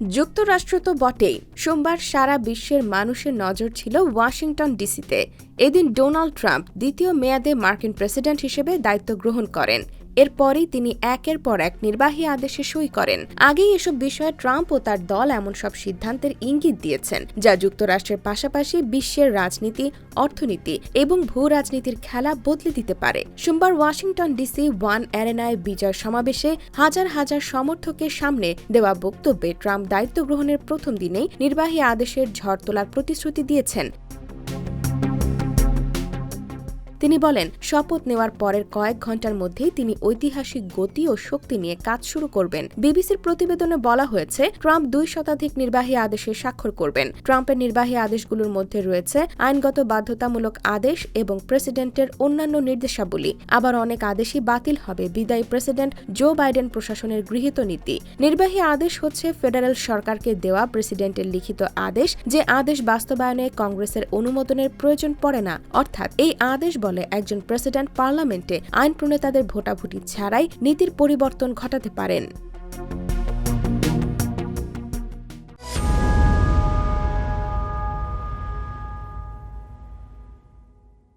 যুক্তরাষ্ট্র তো বটেই। সোমবার সারা বিশ্বের মানুষের নজর ছিল ওয়াশিংটন ডিসিতে। এদিন ডোনাল্ড ট্রাম্প দ্বিতীয় মেয়াদে মার্কিন প্রেসিডেন্ট হিসেবে দায়িত্ব গ্রহণ করেন। এরপরই তিনি একের পর এক নির্বাহী আদেশে সই করেন। আগেই এসব বিষয়ে ট্রাম্প ও তার দল এমন সব সিদ্ধান্তের ইঙ্গিত দিয়েছেন, যা যুক্তরাষ্ট্রের পাশাপাশি বিশ্বের রাজনীতি, অর্থনীতি এবং ভূ রাজনীতির খেলা বদলে দিতে পারে। সোমবার ওয়াশিংটন ডিসি ওয়ান অ্যারেনায় বিজয় সমাবেশে হাজার হাজার সমর্থকের সামনে দেওয়া বক্তব্যে ট্রাম্প দায়িত্ব গ্রহণের প্রথম দিনেই নির্বাহী আদেশের ঝড় তোলার প্রতিশ্রুতি দিয়েছেন। তিনি বলেন, শপথ নেওয়ার পরের কয়েক ঘণ্টার মধ্যেই তিনি ঐতিহাসিক গতি ও শক্তি নিয়ে কাজ শুরু করবেন। বিবিসির প্রতিবেদনে বলা হয়েছে, ট্রাম্প দুই শতাধিক নির্বাহী আদেশে স্বাক্ষর করবেন। ট্রাম্পের নির্বাহী আদেশগুলোর মধ্যে রয়েছে আইনগত বাধ্যতামূলক আদেশ এবং প্রেসিডেন্টের অন্যান্য নির্দেশাবলী। আবার অনেক আদেশই বাতিল হবে বিদায়ী প্রেসিডেন্ট জো বাইডেন প্রশাসনের গৃহীত নীতি। নির্বাহী আদেশ হচ্ছে ফেডারেল সরকারকে দেওয়া প্রেসিডেন্টের লিখিত আদেশ, যে আদেশ বাস্তবায়নে কংগ্রেসের অনুমোদনের প্রয়োজন পড়ে না। অর্থাৎ এই আদেশ বলে একজন প্রেসিডেন্ট পার্লামেন্টে আইন প্রণেতাদের ভোটাভুটি ছাড়াই নীতির পরিবর্তন ঘটাতে পারেন।